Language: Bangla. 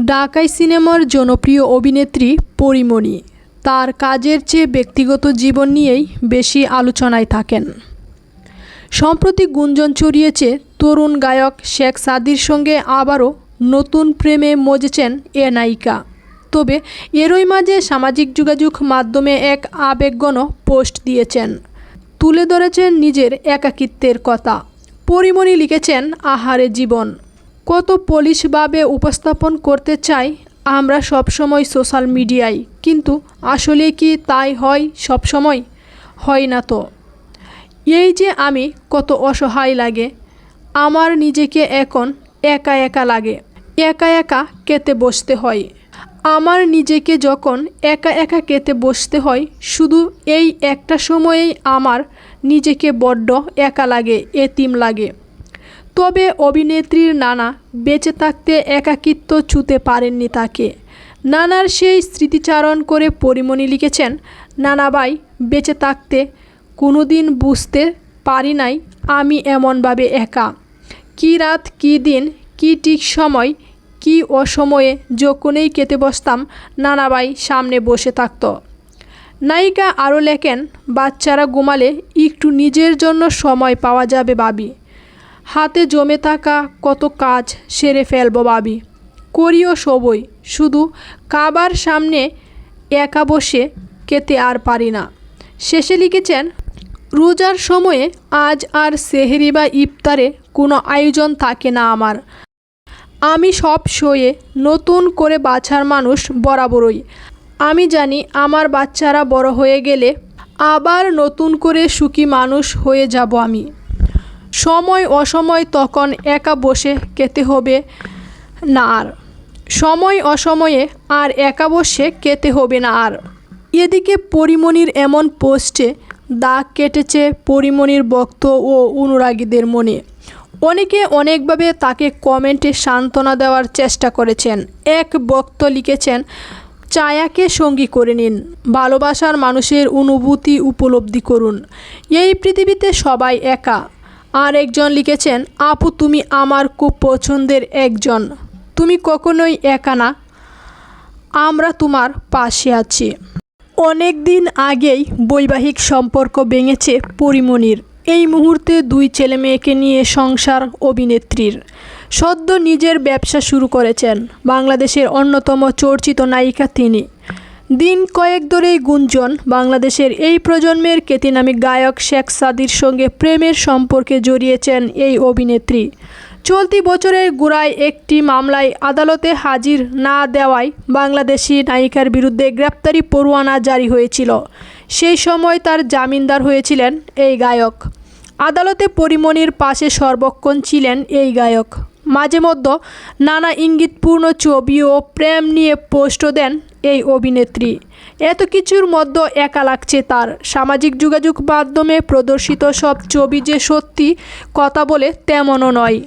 ঢাকাই সিনেমার জনপ্রিয় অভিনেত্রী পরিমণি। তার কাজের চেয়ে ব্যক্তিগত জীবন নিয়েই বেশি আলোচনায় থাকেন। সম্প্রতি গুঞ্জন ছড়িয়েছে তরুণ গায়ক শেখ সাদির সঙ্গে আবারও নতুন প্রেমে মজেছেন এ নায়িকা। তবে এরই মাঝে সামাজিক যোগাযোগ মাধ্যমে এক আবেগগণ পোস্ট দিয়েছেন। তুলে ধরেছেন নিজের একাকিত্বের কথা। পরিমণি লিখেছেন, আহারে জীবন। কত পলিশভাবে উপস্থাপন করতে চাই আমরা সবসময় সোশ্যাল মিডিয়ায় কিন্তু আসলে কি তাই হয় সবসময়? হয় না তো। এই যে আমি কত অসহায় লাগে। আমার নিজেকে এখন একা একা লাগে। একা একা কেতে বসতে হয়। আমার নিজেকে যখন একা একা কেতে বসতে হয়, শুধু এই একটা সময়েই আমার নিজেকে বড্ড একা লাগে, এতিম লাগে। তবে অভিনেত্রীর নানা বেঁচে থাকতে একাকিত্ব ছুতে পারেননি তাকে। নানার সেই স্মৃতিচারণ করে পরিমণি লিখেছেন নানাবাই বেঁচে থাকতে কোনোদিন বুঝতে পারি নাই আমি এমনভাবে একা। কি রাত, কি দিন, কি ঠিক সময়, কি অসময়ে যখনই কেটে বসতাম নানাবাই সামনে বসে থাকত। নায়িকা আরও লেখেন, বাচ্চারা ঘুমালে একটু নিজের জন্য সময় পাওয়া যাবে ভাবি। হাতে জমে থাকা কত কাজ সেরে ফেলব ভাবি। করিও সবই, শুধু কাবার সামনে একা বসে কেতে আর পারি না। শেষে লিখেছেন, রোজার সময়ে আজ আর সেহেরি বা ইফতারে কোনো আয়োজন থাকে না আমার। আমি সব শোয়ে নতুন করে বাছার মানুষ বরাবরই। আমি জানি আমার বাচ্চারা বড় হয়ে গেলে আবার নতুন করে সুখী মানুষ হয়ে যাব আমি। সময় অসময় তখন একা বসে খেতে হবে না আর। সময় অসময়ে আর একা বসে খেতে হবে না আর। এদিকে পরিমণির এমন পোস্টে দাগ কেটেছে পরিমণির ভক্ত ও অনুরাগীদের মনে। অনেকে অনেকভাবে তাকে কমেন্টে সান্ত্বনা দেওয়ার চেষ্টা করেছেন। এক ভক্ত লিখেছেন, চায়াকে সঙ্গী করে নিন, ভালোবাসার মানুষের অনুভূতি উপলব্ধি করুন। এই পৃথিবীতে সবাই একা। আর একজন লিখেছেন, আপু, তুমি আমার খুব পছন্দের একজন। তুমি কখনোই একা না। আমরা তোমার পাশে আছি। অনেক দিন আগেই বৈবাহিক সম্পর্ক ভেঙেছে পরিমণির এই মুহূর্তে দুই ছেলে মেয়েকে নিয়ে সংসার অভিনেত্রীর। সদ্য নিজের ব্যবসা শুরু করেছেন। বাংলাদেশের অন্যতম চর্চিত নায়িকা তিনি। দিন কয়েক ধরেই গুঞ্জন, বাংলাদেশের এই প্রজন্মের কেতিনামী গায়ক শেখ সাদির সঙ্গে প্রেমের সম্পর্কে জড়িয়েছেন এই অভিনেত্রী। চলতি বছরের গোড়ায় একটি মামলায় আদালতে হাজির না দেওয়ায় বাংলাদেশি নায়িকার বিরুদ্ধে গ্রেপ্তারি পরোয়ানা জারি হয়েছিল। সেই সময় তার জামিনদার হয়েছিলেন এই গায়ক। আদালতে পরিমণির পাশে সর্বক্ষণ ছিলেন এই গায়ক। মাঝে মধ্যে নানা ইঙ্গিতপূর্ণ ছবি ও প্রেম নিয়ে পোস্টও দেন এই অভিনেত্রী। এত কিছুর মধ্যে একা লাগছে তার। সামাজিক যোগাযোগ মাধ্যমে প্রদর্শিত সব ছবি যে সত্যি কথা বলে তেমনও নয়।